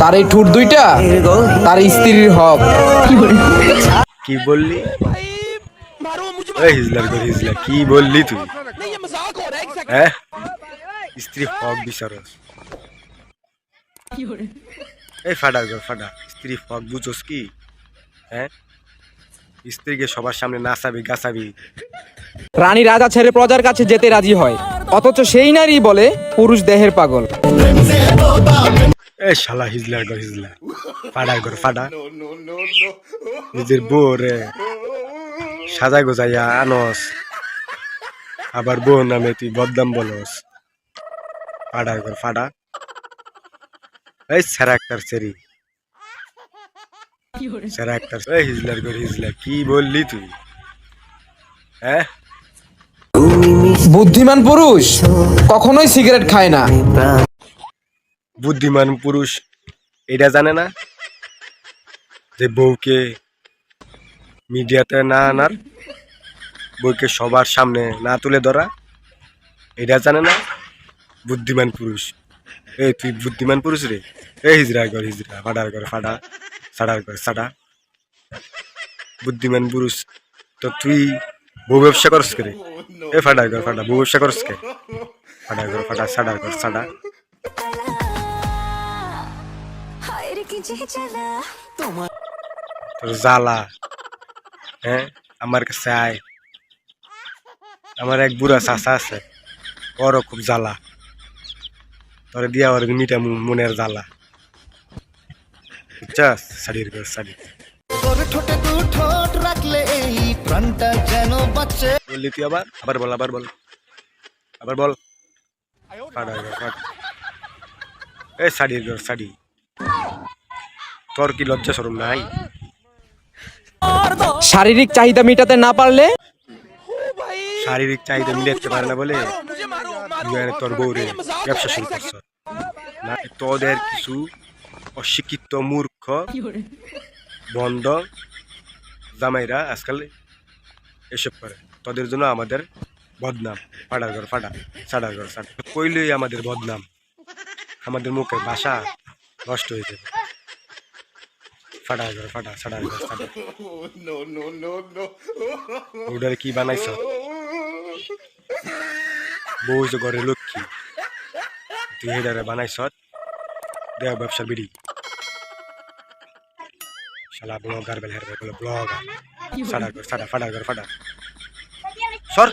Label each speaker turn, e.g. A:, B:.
A: তার এই ঠুট দুইটা তার স্ত্রীর হক।
B: কি বললি? হিজলার করে হিজলা কি বললি তুই? হ্যাঁ? স্ত্রী হক বিচারস এই ফাটা গো ফাটা স্ত্রী হক বুঝোস কি? হ্যাঁ? স্ত্রীকে সবার সামনে নাচাবি গাছাবি
A: রানী রাজা ছেড়ে প্রজার কাছে যেতে রাজি হয়। অথচ সেই নারী বলে পুরুষ দেহের পাগল।
B: এই শালা হিজলার ঘর হিজলা। ফাডার ঘর ফাডা। নিজের বউ রে সাজা গোজাইয়া আনস। আবার বউ নামে তুই বদনাম বলস। ফাডার ঘর ফাডা। এই সেরা একটার সেরি। সেরা একটার এই হিজলার ঘর হিজলা কি বললি তুই? হ্যাঁ?
A: বুদ্ধিমান পুরুষ কখনোই সিগারেট খায় না।
B: বুদ্ধিমান পুরুষ, এটা জানে না যে বউকে মিডিয়াতে না আনার, বউকে সবার সামনে না তুলে ধরা, এটা জানে না বুদ্ধিমান পুরুষ। এই তুই বুদ্ধিমান পুরুষ রে? এই হিজরা কর হিজরা ফাডার কর ফাডা, সাডার কর সাডা। বুদ্ধিমান পুরুষ, তো তুই বউ ব্যবসা করস কে রে? এ ফাডার কর ফাডা, বউ ব্যবসা করস কে? ফাডার কর ফাডা, সাডার কর সাডা।
C: রে কি যে জ্বালা
B: হ্যাঁ আমার কাছে আয় আমার এক বুড়া চাষা আছে ওরও খুব জ্বালা তোর দিয়া ওর মিটা মনের জ্বালা শাড়ির ঘর শাড়ি আবার আবার বল আবার বল আবার বল ফাটা শাড়ির ঘর শাড়ি তোর কি লজ্জা সরম নাই?
A: শারীরিক চাহিদা মেটাতে না পারলে?
B: শারীরিক চাহিদা মিলাতে পারে না বলে তোর বউরে ব্যবসা শুরু করছ। না তোদের কিছু অশিক্ষিত মূর্খ বন্ধ জামাইরা আজকাল এসব করে। তোদের জন্য আমাদের বদনাম। ফাটার ঘর ফাটা সাডার ঘর সাডা কইলেই আমাদের বদনাম। আমাদের মুখের ভাষা নষ্ট হয়ে যাবে। ফাটার ঘর ফাটা সাডার ঘর সাডা ওটার কি বানাইছ বউ যে ঘরে লক্ষ্মী তুই হেডারে বানাইছ দেহ ব্যবসা বিড়ি শালা ব্লগার বেল হেরবে বলে ব্লগার সাডা কর সাডা ফাডা কর ফাডা সর